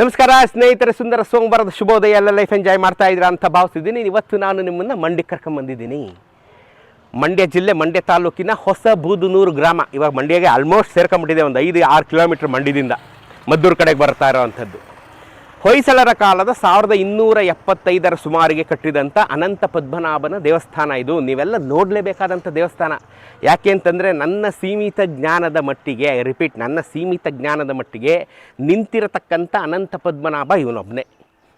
ನಮಸ್ಕಾರ, ಸ್ನೇಹಿತರೆ, ಸುಂದರ ಸೋಮವಾರದ ಶುಭೋದಯ. ಎಲ್ಲ ಲೈಫ್ ಎಂಜಾಯ್ ಮಾಡ್ತಾ ಇದ್ದೀರಾ ಅಂತ ಭಾವಿಸಿದ್ದೀನಿ ಇವತ್ತು ನಾನು ನಿಮ್ಮನ್ನು ಮಂಡ್ಯಕ್ಕೆ ಕರ್ಕೊಂಬಂದಿದ್ದೀನಿ ಮಂಡ್ಯ ಜಿಲ್ಲೆ, ಮಂಡ್ಯ ತಾಲೂಕಿನ ಹೊಸ ಬೂದುನೂರು ಗ್ರಾಮ. ಇವಾಗ ಮಂಡ್ಯಗೆ ಆಲ್ಮೋಸ್ಟ್ ಸೇರ್ಕೊಂಡ್ಬಿಟ್ಟಿದೆ. ಒಂದು ಐದು ಆರು ಕಿಲೋಮೀಟ್ರ್ ಮಂಡ್ಯದಿಂದ ಮದ್ದೂರು ಕಡೆಗೆ ಬರ್ತಾ ಇರೋವಂಥದ್ದು. ಹೊಯ್ಸಳರ ಕಾಲದ ಸಾವಿರದ ಇನ್ನೂರ ಎಪ್ಪತ್ತೈದರ ಸುಮಾರಿಗೆ ಕಟ್ಟಿದಂಥ ಅನಂತ ಪದ್ಮನಾಭನ ದೇವಸ್ಥಾನ ಇದು. ನೀವೆಲ್ಲ ನೋಡಲೇಬೇಕಾದಂಥ ದೇವಸ್ಥಾನ. ಯಾಕೆ ಅಂತಂದರೆ ನನ್ನ ಸೀಮಿತ ಜ್ಞಾನದ ಮಟ್ಟಿಗೆ ರಿಪೀಟ್ ನನ್ನ ಸೀಮಿತ ಜ್ಞಾನದ ಮಟ್ಟಿಗೆ ನಿಂತಿರತಕ್ಕಂಥ ಅನಂತ ಪದ್ಮನಾಭ ಇವನೊಬ್ಬನೇ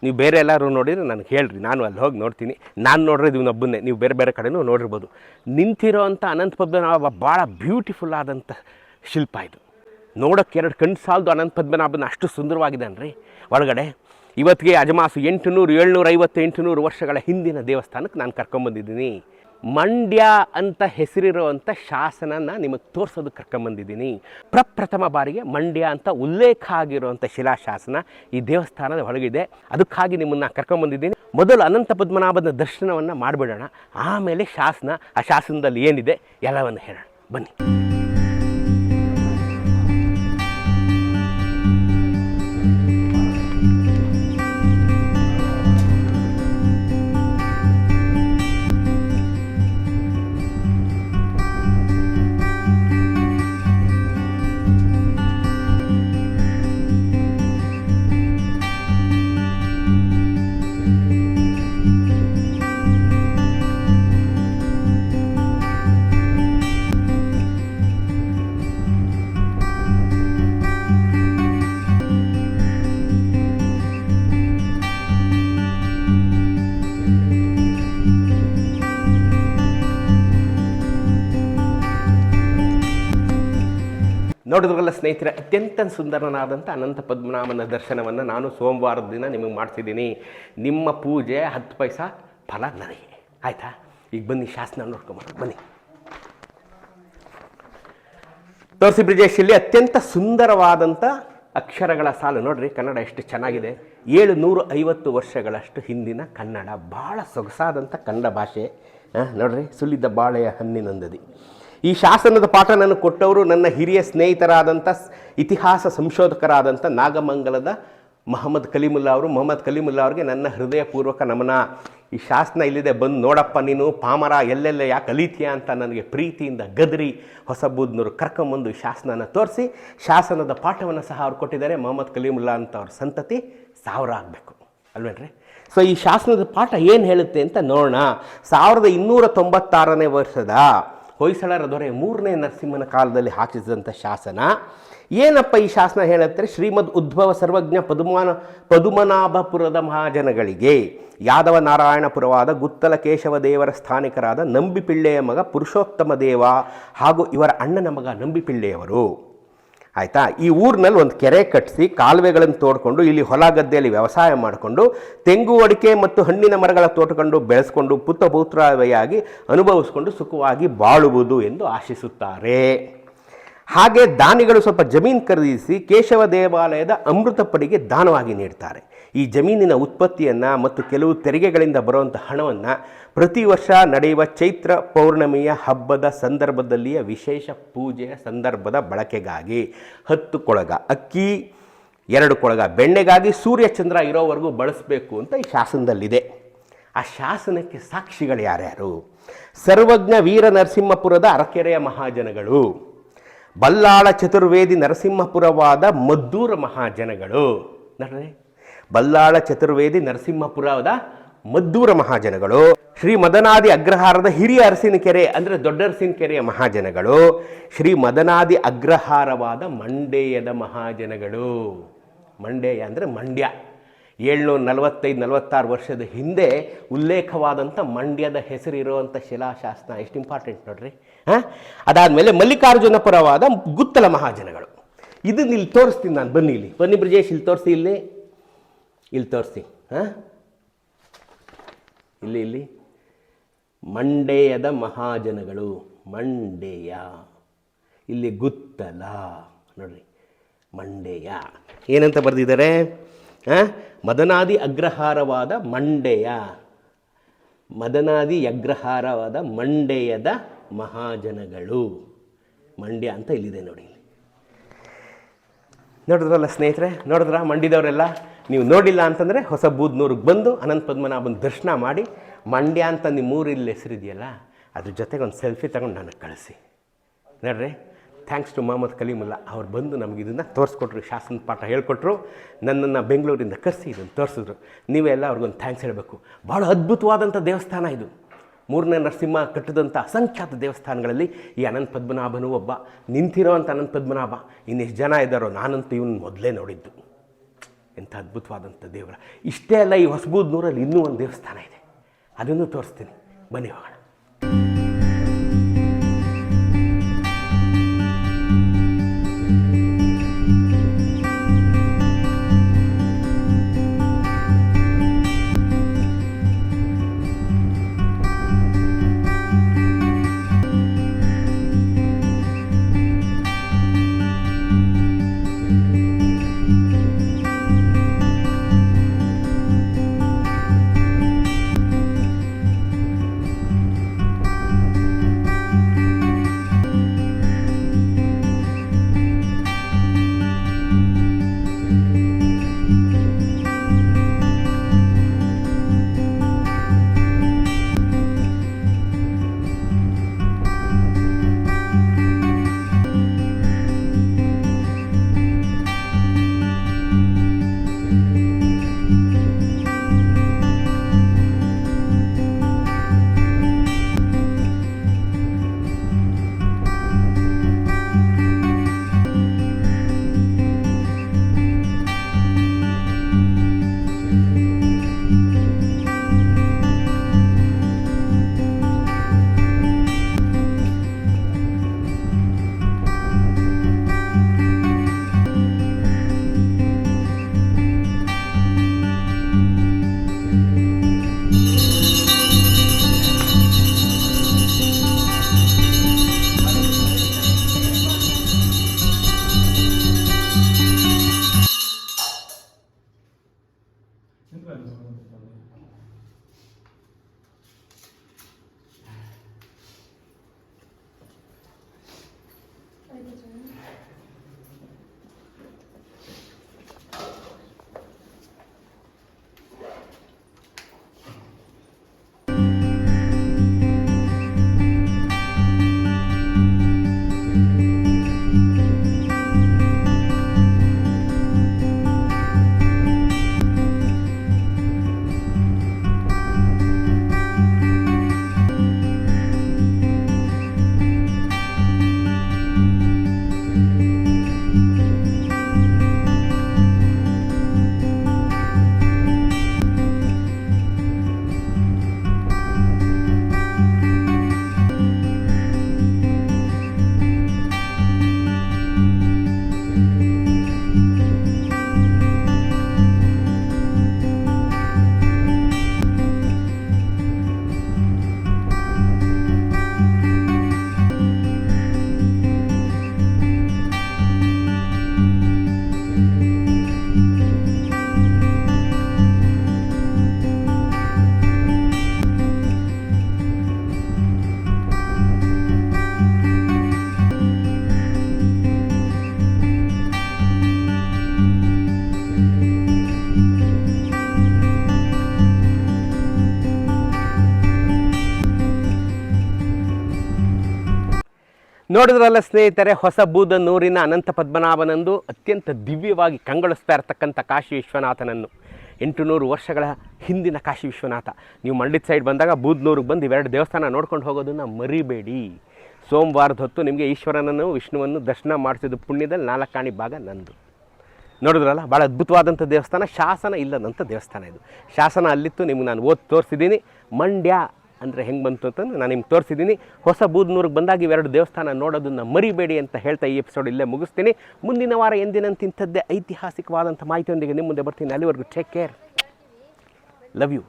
ನೀವು ಬೇರೆ ಎಲ್ಲರೂ ನೋಡಿದರೆ ನನಗೆ ಹೇಳ್ರಿ, ನಾನು ಅಲ್ಲಿ ಹೋಗಿ ನೋಡ್ತೀನಿ. ನಾನು ನೋಡ್ರೆ ಇವನೊಬ್ಬನೇ, ನೀವು ಬೇರೆ ಬೇರೆ ಕಡೆನೂ ನೋಡಿರ್ಬೋದು. ನಿಂತಿರೋ ಅಂಥ ಅನಂತ ಪದ್ಮನಾಭ ಭಾಳ ಬ್ಯೂಟಿಫುಲ್ ಆದಂಥ ಶಿಲ್ಪ ಇದು. ನೋಡೋಕ್ಕೆ ಎರಡು ಕಣ್ಣು ಸಾಲದು ಅನಂತ ಪದ್ಮನಾಭನ ಅಷ್ಟು ಸುಂದರವಾಗಿದೆ ಅನ್ರಿ. ಒಳಗಡೆ ಇವತ್ತಿಗೆ ಅಜಮಾಸು ಎಂಟುನೂರು ಏಳ್ನೂರ ಐವತ್ತು ಎಂಟುನೂರು ವರ್ಷಗಳ ಹಿಂದಿನ ದೇವಸ್ಥಾನಕ್ಕೆ ನಾನು ಕರ್ಕೊಂಬಂದಿದ್ದೀನಿ. ಮಂಡ್ಯ ಅಂತ ಹೆಸರಿರುವಂಥ ಶಾಸನನ ನಿಮಗೆ ತೋರಿಸೋದಕ್ಕೆ ಕರ್ಕೊಂಬಂದಿದ್ದೀನಿ. ಪ್ರಪ್ರಥಮ ಬಾರಿಗೆ ಮಂಡ್ಯ ಅಂತ ಉಲ್ಲೇಖ ಆಗಿರುವಂಥ ಶಿಲಾಶಾಸನ ಈ ದೇವಸ್ಥಾನದ ಒಳಗಿದೆ. ಅದಕ್ಕಾಗಿ ನಿಮ್ಮನ್ನು ಕರ್ಕೊಂಬಂದಿದ್ದೀನಿ. ಮೊದಲು ಅನಂತ ಪದ್ಮನಾಭನ ದರ್ಶನವನ್ನು ಮಾಡಿಬಿಡೋಣ. ಆಮೇಲೆ ಶಾಸನ, ಆ ಶಾಸನದಲ್ಲಿ ಏನಿದೆ ಎಲ್ಲವನ್ನು ಹೇಳೋಣ. ಬನ್ನಿ. ನೋಡಿದ್ರಲ್ಲ ಸ್ನೇಹಿತರೆ, ಅತ್ಯಂತ ಸುಂದರನಾದಂಥ ಅನಂತ ಪದ್ಮನಾಭನ ದರ್ಶನವನ್ನು ನಾನು ಸೋಮವಾರದ ದಿನ ನಿಮಗೆ ಮಾಡ್ತಿದ್ದೀನಿ ನಿಮ್ಮ ಪೂಜೆ ಹತ್ತು ಪೈಸ ಫಲ ನನಗೆ. ಆಯಿತಾ? ಈಗ ಬನ್ನಿ, ಶಾಸನ ನೋಡ್ಕೊಂಬ ಬನ್ನಿ. ತೋರಿಸಿ ಬ್ರಿಜೇಶಲ್ಲಿ ಅತ್ಯಂತ ಸುಂದರವಾದಂಥ ಅಕ್ಷರಗಳ ಸಾಲು. ನೋಡ್ರಿ, ಕನ್ನಡ ಎಷ್ಟು ಚೆನ್ನಾಗಿದೆ. ಏಳು ನೂರು ಐವತ್ತು ವರ್ಷಗಳಷ್ಟು ಹಿಂದಿನ ಕನ್ನಡ. ಭಾಳ ಸೊಗಸಾದಂಥ ಕನ್ನಡ ಭಾಷೆ. ನೋಡ್ರಿ, ಸುಲಿದ ಬಾಳೆಯ ಹಣ್ಣಿನಂದದಿ ಈ ಶಾಸನದ ಪಾಠ ನನಗೆ ಕೊಟ್ಟವರು ನನ್ನ ಹಿರಿಯ ಸ್ನೇಹಿತರಾದಂಥ ಇತಿಹಾಸ ಸಂಶೋಧಕರಾದಂಥ ನಾಗಮಂಗಲದ ಮಹಮ್ಮದ್ ಕಲೀಮುಲ್ಲಾ ಅವರು. ಮೊಹಮ್ಮದ್ ಕಲೀಮುಲ್ಲಾ ಅವರಿಗೆ ನನ್ನ ಹೃದಯಪೂರ್ವಕ ನಮನ. ಈ ಶಾಸನ ಇಲ್ಲಿದೆ, ಬಂದು ನೋಡಪ್ಪ ನೀನು, ಪಾಮರ ಎಲ್ಲೆಲ್ಲ ಯಾಕೆ ಕಲಿತೀಯ ಅಂತ ನನಗೆ ಪ್ರೀತಿಯಿಂದ ಗದರಿ ಹೊಸಬೂದ್ನೂರು ಕರ್ಕೊಂಬಂದು ಶಾಸನನ ತೋರಿಸಿ, ಶಾಸನದ ಪಾಠವನ್ನು ಸಹ ಅವ್ರು ಕೊಟ್ಟಿದ್ದಾರೆ. ಮೊಹಮ್ಮದ್ ಕಲೀಮುಲ್ಲಾ ಅಂತ ಅವ್ರ ಸಂತತಿ ಸಾವಿರ ಆಗಬೇಕು. ಅಲ್ವೇನ್ರಿ? ಸೊ ಈ ಶಾಸನದ ಪಾಠ ಏನು ಹೇಳುತ್ತೆ ಅಂತ ನೋಡೋಣ. ಸಾವಿರದ ಇನ್ನೂರ ತೊಂಬತ್ತಾರನೇ ವರ್ಷದ ಹೊಯ್ಸಳರ ದೊರೆ ಮೂರನೇ ನರಸಿಂಹನ ಕಾಲದಲ್ಲಿ ಹಾಕಿಸಿದಂಥ ಶಾಸನ. ಏನಪ್ಪ ಈ ಶಾಸನ ಹೇಳುತ್ತೆ ಶ್ರೀಮದ್ ಉದ್ಭವ ಸರ್ವಜ್ಞ ಪದುಮಾನ, ಪದುಮನಾಭಪುರದ ಮಹಾಜನಗಳಿಗೆ. ಯಾದವ ನಾರಾಯಣಪುರವಾದ ಗುತ್ತಲ ಕೇಶವ ದೇವರ ಸ್ಥಾನಿಕರಾದ ನಂಬಿಪಿಳ್ಳೆಯ ಮಗ ಪುರುಷೋತ್ತಮ ದೇವ ಹಾಗೂ ಇವರ ಅಣ್ಣನ ಮಗ ನಂಬಿಪಿಳ್ಳೆಯವರು. ಆಯಿತಾ? ಈ ಊರಿನಲ್ಲಿ ಒಂದು ಕೆರೆ ಕಟ್ಟಿಸಿ ಕಾಲುವೆಗಳನ್ನು ತೋಡ್ಕೊಂಡು ಇಲ್ಲಿ ಹೊಲ ಗದ್ದೆಯಲ್ಲಿ ವ್ಯವಸಾಯ ಮಾಡಿಕೊಂಡು ತೆಂಗು ಅಡಿಕೆ ಮತ್ತು ಹಣ್ಣಿನ ಮರಗಳ ತೋಟಕೊಂಡು ಬೆಳೆಸ್ಕೊಂಡು ಪುತ್ತ ಪುತ್ರವಾಗಿ ಅನುಭವಿಸ್ಕೊಂಡು ಸುಖವಾಗಿ ಬಾಳುವುದು ಎಂದು ಆಶಿಸುತ್ತಾರೆ. ಹಾಗೆ ದಾನಿಗಳು ಸ್ವಲ್ಪ ಜಮೀನು ಖರೀದಿಸಿ ಕೇಶವ ದೇವಾಲಯದ ಅಮೃತಪಡಿಗೆ ದಾನವಾಗಿ ನೀಡ್ತಾರೆ. ಈ ಜಮೀನಿನ ಉತ್ಪತ್ತಿಯನ್ನು ಮತ್ತು ಕೆಲವು ತೆರಿಗೆಗಳಿಂದ ಬರುವಂಥ ಹಣವನ್ನು ಪ್ರತಿ ವರ್ಷ ನಡೆಯುವ ಚೈತ್ರ ಪೌರ್ಣಮಿಯ ಹಬ್ಬದ ಸಂದರ್ಭದಲ್ಲಿಯ ವಿಶೇಷ ಪೂಜೆಯ ಸಂದರ್ಭದ ಬಳಕೆಗಾಗಿ ಹತ್ತು ಕೊಳಗ, ಅಕ್ಕಿ ಎರಡು ಕೊಳಗ, ಬೆಣ್ಣೆಗಾಗಿ ಸೂರ್ಯಚಂದ್ರ ಇರೋವರೆಗೂ ಬಳಸಬೇಕು ಅಂತ ಈ ಶಾಸನದಲ್ಲಿದೆ. ಆ ಶಾಸನಕ್ಕೆ ಸಾಕ್ಷಿಗಳು ಯಾರ್ಯಾರು? ಸರ್ವಜ್ಞ ವೀರ ನರಸಿಂಹಪುರದ ಅರಕೆರೆಯ ಮಹಾಜನಗಳು, ಬಲ್ಲಾಳ ಚತುರ್ವೇದಿ ನರಸಿಂಹಪುರವಾದ ಮದ್ದೂರ ಮಹಾಜನಗಳು. ನೋಡ್ರಿ ಬಲ್ಲಾಳ ಚತುರ್ವೇದಿ ನರಸಿಂಹಪುರದ ಮದ್ದೂರ ಮಹಾಜನಗಳು, ಶ್ರೀ ಮದನಾದಿ ಅಗ್ರಹಾರದ ಹಿರಿಯ ಅರಸಿನಕೆರೆ ಅಂದರೆ ದೊಡ್ಡ ಅರಸಿನಕೆರೆಯ ಮಹಾಜನಗಳು, ಶ್ರೀ ಮದನಾದಿ ಅಗ್ರಹಾರವಾದ ಮಂಡೇಯದ ಮಹಾಜನಗಳು. ಮಂಡೇಯ ಅಂದರೆ ಮಂಡ್ಯ. ಏಳ್ನೂರ ನಲವತ್ತೈದು, ನಲವತ್ತಾರು ವರ್ಷದ ಹಿಂದೆ ಉಲ್ಲೇಖವಾದಂಥ ಮಂಡ್ಯದ ಹೆಸರಿರುವಂಥ ಶಿಲಾಶಾಸನ, ಎಷ್ಟು ಇಂಪಾರ್ಟೆಂಟ್ ನೋಡ್ರಿ, ಹಾಂ? ಅದಾದಮೇಲೆ ಮಲ್ಲಿಕಾರ್ಜುನಪುರವಾದ ಗುತ್ತಲ ಮಹಾಜನಗಳು. ಇದನ್ನ ಇಲ್ಲಿ ತೋರಿಸ್ತೀನಿ ನಾನು, ಬನ್ನಿ ಇಲ್ಲಿ. ಬನ್ನಿ ಬ್ರಿಜೇಶ್, ಇಲ್ಲಿ ತೋರಿಸಿ ಇಲ್ಲಿ. ಇಲ್ಲಿ ತೋರಿಸಿ, ಹಾಂ? ಇಲ್ಲಿ ಇಲ್ಲಿ. ಮಂಡೇಯದ ಮಹಾಜನಗಳು, ಮಂಡೇಯ. ಇಲ್ಲಿ ಗುತ್ತಲ, ನೋಡ್ರಿ. ಮಂಡೇಯ. ಏನಂತ ಬರೆದಿದ್ದಾರೆ? ಹಾಂ? ಮದನಾದಿ ಅಗ್ರಹಾರವಾದ ಮಂಡೆಯ. ಮದನಾದಿ ಅಗ್ರಹಾರವಾದ ಮಂಡೆಯದ ಮಹಾಜನಗಳು. ಮಂಡ್ಯ ಅಂತ ಇಲ್ಲಿದೆ ನೋಡಿ ನೋಡಿದ್ರಲ್ಲ ಸ್ನೇಹಿತರೆ? ನೋಡಿದ್ರ ಮಂಡ್ಯದವರೆಲ್ಲ? ನೀವು ನೋಡಿಲ್ಲ ಅಂತಂದರೆ ಹೊಸ ಬೂದ್ನೂರಿಗೆ ಬಂದು ಅನಂತ ಪದ್ಮನಾಭನ ದರ್ಶನ ಮಾಡಿ, ಮಂಡ್ಯ ಅಂತ ನಿಮ್ಮ ಊರಿಲ್ಲಿ ಹೆಸರಿದೆಯಲ್ಲ, ಅದ್ರ ಜೊತೆಗೆ ಒಂದು ಸೆಲ್ಫಿ ತಗೊಂಡು ನನಗೆ ಕಳಿಸಿ. ನೋಡ್ರಿ ಥ್ಯಾಂಕ್ಸ್ ಟು ಮೊಹಮ್ಮದ್ ಕಲೀಮುಲ್ಲ ಅವ್ರು ಬಂದು ನಮಗೆ ಇದನ್ನು ತೋರಿಸ್ಕೊಟ್ರು ಶಾಸನ ಪಾಠ ಹೇಳ್ಕೊಟ್ರು, ನನ್ನನ್ನು ಬೆಂಗಳೂರಿಂದ ಕರೆಸಿ ಇದನ್ನು ತೋರಿಸಿದ್ರು. ನೀವೆಲ್ಲ ಅವ್ರಿಗೊಂದು ಥ್ಯಾಂಕ್ಸ್ ಹೇಳಬೇಕು. ಭಾಳ ಅದ್ಭುತವಾದಂಥ ದೇವಸ್ಥಾನ ಇದು. ಮೂರನೇ ನರಸಿಂಹ ಕಟ್ಟಿದಂಥ ಅಸಂಖ್ಯಾತ ದೇವಸ್ಥಾನಗಳಲ್ಲಿ ಈ ಅನಂತ ಪದ್ಮನಾಭನೂ ಒಬ್ಬ. ನಿಂತಿರೋವಂಥ ಅನಂತ ಪದ್ಮನಾಭ, ಇನ್ನೆಷ್ಟು ಜನ ಇದ್ದಾರೋ ನಾನಂತೂ ಇವನು ಮೊದಲೇ ನೋಡಿದ್ದು. ಎಂಥ ಅದ್ಭುತವಾದಂಥ ದೇವರ. ಇಷ್ಟೇ ಅಲ್ಲ ಈ ಹೊಸಬೂದ್ನೂರಲ್ಲಿ ಇನ್ನೂ ಒಂದು ದೇವಸ್ಥಾನ ಇದೆ. ಅದನ್ನು ತೋರಿಸ್ತೀನಿ. ಬನ್ನಿ ಹೋಗೋಣ. 对。ನೋಡಿದ್ರಲ್ಲ ಸ್ನೇಹಿತರೆ, ಹೊಸ ಬೂದನೂರಿನ ಅನಂತ ಪದ್ಮನಾಭನಂದು ಅತ್ಯಂತ ದಿವ್ಯವಾಗಿ ಕಂಗೊಳಿಸ್ತಾ ಇರತಕ್ಕಂಥ ಕಾಶಿ ವಿಶ್ವನಾಥನನ್ನು. ಎಂಟುನೂರು ವರ್ಷಗಳ ಹಿಂದಿನ ಕಾಶಿ ವಿಶ್ವನಾಥ. ನೀವು ಮಂಡ್ಯದ ಸೈಡ್ ಬಂದಾಗ ಬೂದ್ನೂರಿಗೆ ಬಂದು ಇವೆರಡು ದೇವಸ್ಥಾನ ನೋಡ್ಕೊಂಡು ಹೋಗೋದನ್ನು ಮರಿಬೇಡಿ. ಸೋಮವಾರದ ಹೊತ್ತು ನಿಮಗೆ ಈಶ್ವರನನ್ನು, ವಿಷ್ಣುವನ್ನು ದರ್ಶನ ಮಾಡಿಸಿದ ಪುಣ್ಯದಲ್ಲಿ ನಾಲ್ಕಾಣಿ ಭಾಗ ನಂದು. ನೋಡಿದ್ರಲ್ಲ ಭಾಳ ಅದ್ಭುತವಾದಂಥ ದೇವಸ್ಥಾನ, ಶಾಸನ ಇಲ್ಲದಂಥ ದೇವಸ್ಥಾನ ಇದು. ಶಾಸನ ಅಲ್ಲಿತ್ತು, ನಿಮ್ಗೆ ನಾನು ಓದಿ ತೋರಿಸಿದ್ದೀನಿ. ಮಂಡ್ಯ ಅಂದರೆ ಹೆಂಗೆ ಬಂತು ಅಂತಂದು ನಾನು ನಿಮ್ಗೆ ತೋರಿಸಿದ್ದೀನಿ ಹೊಸ ಬೂದ್ನೂರಿಗೆ ಬಂದಾಗ ಇವೆರಡು ದೇವಸ್ಥಾನ ನೋಡೋದನ್ನು ಮರಿಬೇಡಿ ಅಂತ ಹೇಳ್ತಾ ಈ ಎಪಿಸೋಡ್ ಇಲ್ಲೇ ಮುಗಿಸ್ತೀನಿ. ಮುಂದಿನ ವಾರ ಎಂದಿನಂತಿಂಥದ್ದೇ ಐತಿಹಾಸಿಕವಾದಂಥ ಮಾಹಿತಿಯೊಂದಿಗೆ ನಿಮ್ಮ ಮುಂದೆ ಬರ್ತೀನಿ. ಅಲ್ಲಿವರೆಗೂ ಟೇಕ್ ಕೇರ್ ಲವ್ ಯು